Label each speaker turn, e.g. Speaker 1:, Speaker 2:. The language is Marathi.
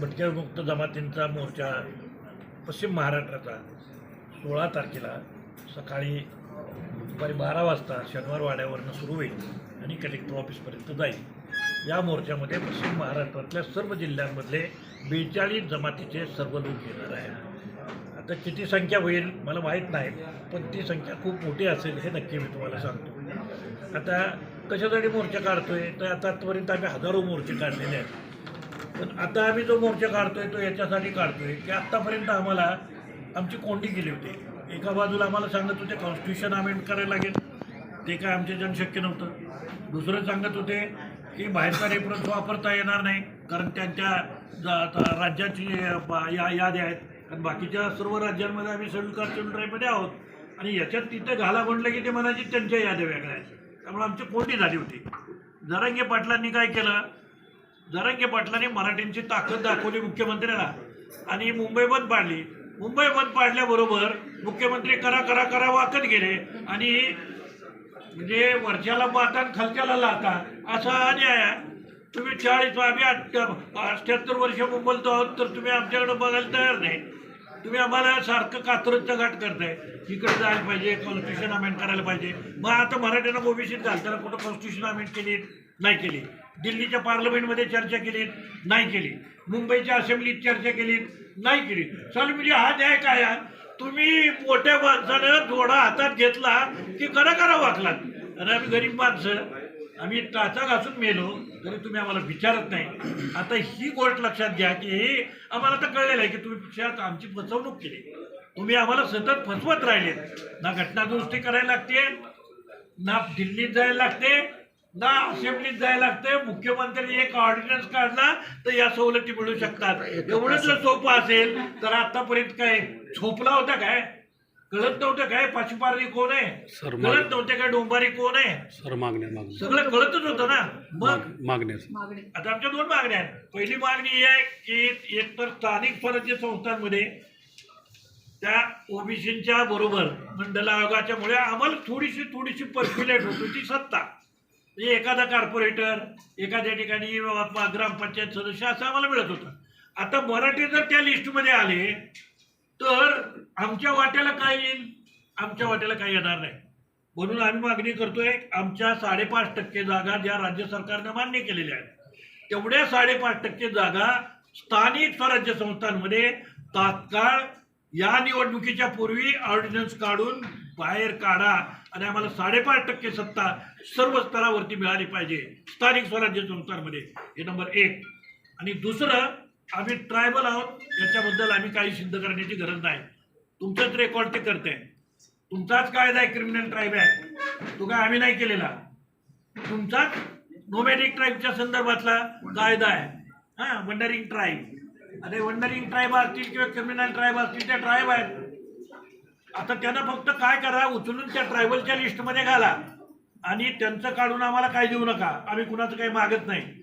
Speaker 1: भटक्या जमातींचा मोर्चा पश्चिम महाराष्ट्राचा सोळा तारखेला सकाळी दुपारी बारा वाजता शनिवार वाड्यावरनं सुरू होईल आणि कलेक्टर ऑफिसपर्यंत जाईल. या मोर्चामध्ये पश्चिम महाराष्ट्रातल्या सर्व जिल्ह्यांमधले बेचाळीस जमातीचे सर्व लोक येणार आहेत. आता किती संख्या होईल मला माहीत नाही पण ती संख्या खूप मोठी असेल हे नक्की मी तुम्हाला सांगतो. आता कशासाठी मोर्चा काढतो आहे तर आता आतापर्यंत आम्ही हजारो मोर्चे काढलेले आहेत. पण आता आम्ही जो मोर्चा काढतोय तो याच्यासाठी काढतोय की आत्तापर्यंत आम्हाला आमची कोंडी केली होती. एका बाजूला आम्हाला सांगत होते कॉन्स्टिट्यूशन अमेंड करायला लागेल. ते काय आमच्याच्यानं शक्य नव्हतं. दुसरं सांगत होते की बाहेरचा रेफरन्स वापरता येणार नाही कारण त्यांच्या राज्याची बा- या याद्या आहेत. कारण बाकीच्या सर्व राज्यांमध्ये आम्ही शेड्यूल कास्ट शेड्यूल ट्राईबमध्ये आहोत. आणि याच्यात तिथं घाला म्हटलं की ते म्हणायची त्यांच्या याद्या वेगळ्या आहेत. त्यामुळे आमची कोंडी झाली होती. जरांगे पाटलांनी काय केलं जरांगे पाटलांनी मराठींची ताकद दाखवली मुख्यमंत्र्याला आणि मुंबई बंद पाडली. मुंबई बंद पाडल्याबरोबर मुख्यमंत्री करा करा करा वाकत गेले. आणि म्हणजे वरच्याला पाहता खालच्याला लाता असा अन्याय तुम्ही चाळीस आम्ही अठ्ठ्याहत्तर वर्ष मुंबईत आहोत तर तुम्ही आमच्याकडे बघायला तयार नाही. तुम्ही आम्हाला सारखं कात्रजचा घाट करताय. इकडे जायला पाहिजे कॉन्स्टिट्यूशन अमेंड करायला पाहिजे. मग आता मराठ्यांना ओबीसीत घालताना कुठं कॉन्स्टिट्यूशन अमेंड केली नाही केली. दिल्लीच्या पार्लमेंटमध्ये चर्चा केली नाही केली. मुंबईच्या असेंब्लीत चर्चा केली नाही केली. चालू म्हणजे हा न्याय काय तुम्ही मोठ्या माणसानं थोडा हातात घेतला की करा करा वाकलात. आणि आम्ही गरीब माणसं. आम्ही टाचा घासून मेलो तरी तुम्ही आम्हाला विचारत नाही. आता ही गोष्ट लक्षात घ्या की हे आम्हाला तर कळलेलं आहे की तुम्ही विचारात आमची फसवणूक केली. तुम्ही आम्हाला सतत फसवत राहिले ना घटना दुरुस्ती करायला लागते ना दिल्लीत जायला लागते ना असेंब्लीत जायला लागते. मुख्यमंत्र्यांनी एक ऑर्डिनन्स काढला तर या सवलती मिळू शकतात. एवढंच जर सोपं असेल तर आतापर्यंत काय झोपला होता काय? कळत नव्हतं काय? पाचीपारणी कोण आहे?
Speaker 2: सर,
Speaker 1: कळत नव्हते काय? डोंबारी कोण आहे?
Speaker 2: सर मागण्या मागण्या.
Speaker 1: सगळं कळतच होतं ना. मग?
Speaker 2: माग- मागण्या.
Speaker 1: आता आमच्या दोन मागण्या आहेत. पहिली मागणी ही आहे की एकतर स्थानिक स्वराज्य संस्थांमध्ये त्या ओबीसीच्या बरोबर मंडल आयोगाच्या मुळे आम्हाला थोडीशी थोडीशी पर्क्युलेट होत होती सत्ता. म्हणजे एखादा कॉर्पोरेटर एखाद्या ठिकाणी वा- ग्रामपंचायत सदस्य असं आम्हाला मिळत होतं. आता मराठी जर त्या लिस्टमध्ये आले तर आमच्या वाट्याला काय येईल? आमच्या वाट्याला काय येणार नाही. म्हणून आम्ही मागणी करतोय आमच्या साडेपाच टक्के जागा ज्या राज्य सरकारनं मान्य केलेल्या आहेत तेवढ्या साडेपाच टक्के जागा स्थानिक स्वराज्य संस्थांमध्ये तात्काळ या निवडणुकीच्या पूर्वी ऑर्डिनन्स काढून बाहेर काढा आणि आम्हाला साडेपाच टक्के सत्ता सर्व स्तरावरती मिळाली पाहिजे स्थानिक स्वराज्य संस्थांमध्ये हे नंबर एक. आणि दुसरं आम्ही ट्रायबल आहोत याच्याबद्दल आम्ही काही सिद्ध करण्याची गरज नाही. तुमचंच रेकॉर्ड ते करते तुमचाच कायदा आहे क्रिमिनल ट्राईब आहे. तो काय आम्ही नाही केलेला. तुमचाच नोमॅटिक ट्राईबच्या संदर्भातला कायदा आहे. हा वंडरिंग ट्राईब अरे वंडरिंग ट्राईब असतील किंवा क्रिमिनल ट्राईब असतील त्या ट्राईब आहेत. आता त्यांना फक्त काय करा उचलून त्या ट्रायबलच्या लिस्टमध्ये घाला. आणि त्यांचं काढून आम्हाला काय देऊ नका. आम्ही कुणाचं काही मागत नाही.